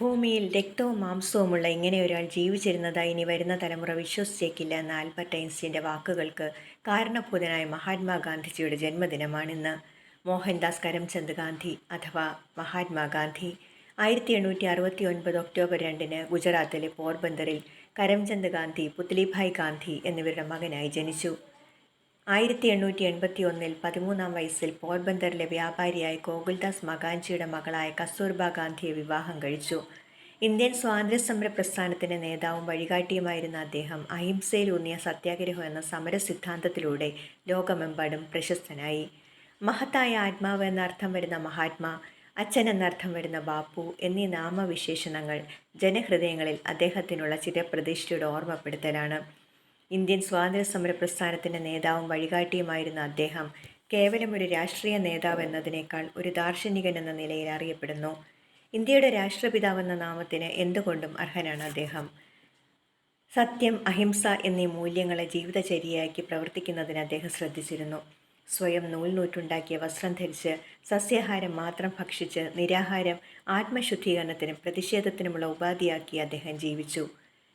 ഭൂമിയിൽ രക്തവും മാംസവുമുള്ള ഇങ്ങനെ ഒരാൾ ജീവിച്ചിരുന്നതായി ഇനി വരുന്ന തലമുറ വിശ്വസിച്ചേക്കില്ല എന്ന ആൽബർട്ട് ഐൻസ്റ്റീന്റെ വാക്കുകൾക്ക് കാരണഭൂതനായ മഹാത്മാഗാന്ധിജിയുടെ ജന്മദിനമാണിന്ന്. മോഹൻദാസ് കരംചന്ദ് ഗാന്ധി അഥവാ മഹാത്മാഗാന്ധി. ആയിരത്തി എണ്ണൂറ്റി അറുപത്തി ഒൻപത് ഒക്ടോബർ രണ്ടിന് ഗുജറാത്തിലെ പോർബന്ദറിൽ കരംചന്ദ് ഗാന്ധി പുത്ലിഭായ് ഗാന്ധി എന്നിവരുടെ മകനായി ജനിച്ചു. ആയിരത്തി എണ്ണൂറ്റി എൺപത്തി ഒന്നിൽ പതിമൂന്നാം വയസ്സിൽ പോർബന്ദറിലെ വ്യാപാരിയായ ഗോകുൽദാസ് മകാൻജിയുടെ മകളായ കസ്തൂർബ ഗാന്ധിയെ വിവാഹം കഴിച്ചു. ഇന്ത്യൻ സ്വാതന്ത്ര്യസമര പ്രസ്ഥാനത്തിന്റെ നേതാവും വഴികാട്ടിയുമായിരുന്ന അദ്ദേഹം അഹിംസയിലൂന്നിയ സത്യാഗ്രഹം എന്ന സമര സിദ്ധാന്തത്തിലൂടെ ലോകമെമ്പാടും പ്രശസ്തനായി. മഹത്തായ ആത്മാവ് എന്നർത്ഥം വരുന്ന മഹാത്മാ അച്ഛൻ എന്നർത്ഥം വരുന്ന ബാപ്പു എന്നീ നാമവിശേഷണങ്ങൾ ജനഹൃദയങ്ങളിൽ അദ്ദേഹത്തിനുള്ള ചിരപ്രതിഷ്ഠയുടെ ഓർമ്മപ്പെടുത്തലാണ്. ഇന്ത്യൻ സ്വാതന്ത്ര്യ സമര പ്രസ്ഥാനത്തിന്റെ നേതാവും വഴികാട്ടിയുമായിരുന്ന അദ്ദേഹം കേവലം ഒരു രാഷ്ട്രീയ നേതാവ് എന്നതിനേക്കാൾ ഒരു ദാർശനികൻ എന്ന നിലയിൽ അറിയപ്പെടുന്നു. ഇന്ത്യയുടെ രാഷ്ട്രപിതാവെന്ന നാമത്തിന് എന്തുകൊണ്ടും അർഹനാണ് അദ്ദേഹം? സത്യം അഹിംസ എന്നീ മൂല്യങ്ങളെ ജീവിതചര്യയാക്കി പ്രവർത്തിക്കുന്നതിന് അദ്ദേഹം ശ്രദ്ധിച്ചിരുന്നു. സ്വയം നൂൽ നൂറ്റുണ്ടാക്കിയ വസ്ത്രം ധരിച്ച് സസ്യാഹാരം മാത്രം ഭക്ഷിച്ച് നിരാഹാരം ആത്മശുദ്ധീകരണത്തിനും പ്രതിഷേധത്തിനുമുള്ള ഉപാധിയാക്കി അദ്ദേഹം ജീവിച്ചു.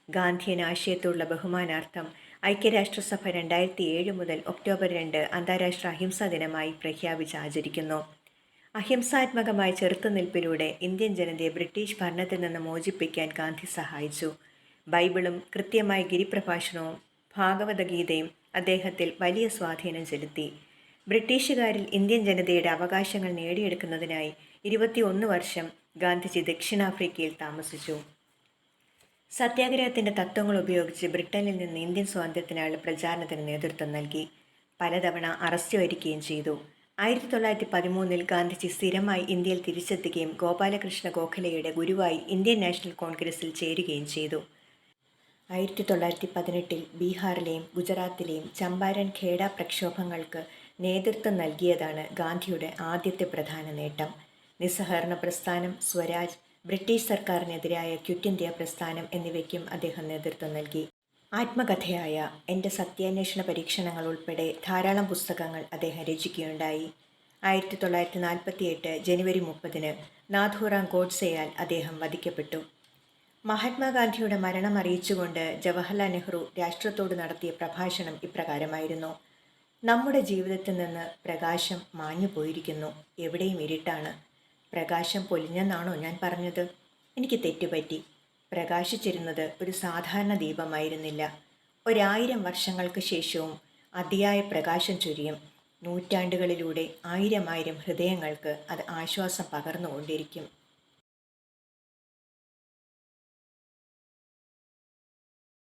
ഗാന്ധിയൻ ആശയത്തോടുള്ള ബഹുമാനാർത്ഥം ഐക്യരാഷ്ട്രസഭ രണ്ടായിരത്തി ഏഴ് മുതൽ ഒക്ടോബർ രണ്ട് അന്താരാഷ്ട്ര അഹിംസാ ദിനമായി പ്രഖ്യാപിച്ച് ആചരിക്കുന്നു. അഹിംസാത്മകമായ ചെറുത്തുനിൽപ്പിലൂടെ ഇന്ത്യൻ ജനതയെ ബ്രിട്ടീഷ് ഭരണത്തിൽ നിന്ന് മോചിപ്പിക്കാൻ ഗാന്ധി സഹായിച്ചു. ബൈബിളും കൃത്യമായ ഗിരിപ്രഭാഷണവും ഭാഗവതഗീതയും അദ്ദേഹത്തിൽ വലിയ സ്വാധീനം ചെലുത്തി. ബ്രിട്ടീഷുകാരിൽ ഇന്ത്യൻ ജനതയുടെ അവകാശങ്ങൾ നേടിയെടുക്കുന്നതിനായി ഇരുപത്തിയൊന്ന് വർഷം ഗാന്ധിജി ദക്ഷിണാഫ്രിക്കയിൽ താമസിച്ചു. സത്യാഗ്രഹത്തിന്റെ തത്വങ്ങൾ ഉപയോഗിച്ച് ബ്രിട്ടനിൽ നിന്ന് ഇന്ത്യൻ സ്വാതന്ത്ര്യത്തിനായുള്ള പ്രചാരണത്തിന് നേതൃത്വം നൽകി. പലതവണ അറസ്റ്റ് വരികയും ചെയ്തു. ആയിരത്തി തൊള്ളായിരത്തി പതിമൂന്നിൽ ഗാന്ധിജി സ്ഥിരമായി ഇന്ത്യയിൽ തിരിച്ചെത്തുകയും ഗോപാലകൃഷ്ണ ഗോഖലയുടെ ഗുരുവായി ഇന്ത്യൻ നാഷണൽ കോൺഗ്രസിൽ ചേരുകയും ചെയ്തു. ആയിരത്തി തൊള്ളായിരത്തി പതിനെട്ടിൽ ബീഹാറിലെയും ഗുജറാത്തിലെയും ചമ്പാരൻ ഖേഡ പ്രക്ഷോഭങ്ങൾക്ക് നേതൃത്വം നൽകിയതാണ് ഗാന്ധിയുടെ ആദ്യത്തെ പ്രധാന നേട്ടം. നിസ്സഹകരണ പ്രസ്ഥാനം സ്വരാജ് ബ്രിട്ടീഷ് സർക്കാരിനെതിരായ ക്വിറ്റ് ഇന്ത്യ പ്രസ്ഥാനം എന്നിവയ്ക്കും അദ്ദേഹം നേതൃത്വം നൽകി. ആത്മകഥയായ എന്റെ സത്യാന്വേഷണ പരീക്ഷണങ്ങൾ ഉൾപ്പെടെ ധാരാളം പുസ്തകങ്ങൾ അദ്ദേഹം രചിക്കുകയുണ്ടായി. ആയിരത്തി തൊള്ളായിരത്തി നാൽപ്പത്തി എട്ട് ജനുവരി മുപ്പതിന് നാഥുറാം ഗോഡ്സെയാൽ അദ്ദേഹം വധിക്കപ്പെട്ടു. മഹാത്മാഗാന്ധിയുടെ മരണം അറിയിച്ചുകൊണ്ട് ജവഹർലാൽ നെഹ്റു രാഷ്ട്രത്തോട് നടത്തിയ പ്രഭാഷണം ഇപ്രകാരമായിരുന്നു. നമ്മുടെ ജീവിതത്തിൽ നിന്ന് പ്രകാശം മാഞ്ഞു പോയിരിക്കുന്നു എവിടെയും ഇരുട്ടാണ്. പ്രകാശം പൊലിഞ്ഞെന്നാണോ ഞാൻ പറഞ്ഞത്? എനിക്ക് തെറ്റുപറ്റി. പ്രകാശിച്ചിരുന്നത് ഒരു സാധാരണ ദീപമായിരുന്നില്ല. ഒരായിരം വർഷങ്ങൾക്ക് ശേഷവും അതിയായ പ്രകാശം ചൊരിയും. നൂറ്റാണ്ടുകളിലൂടെ ആയിരമായിരം ആയിരം ഹൃദയങ്ങൾക്ക് അത് ആശ്വാസം പകർന്നുകൊണ്ടിരിക്കും.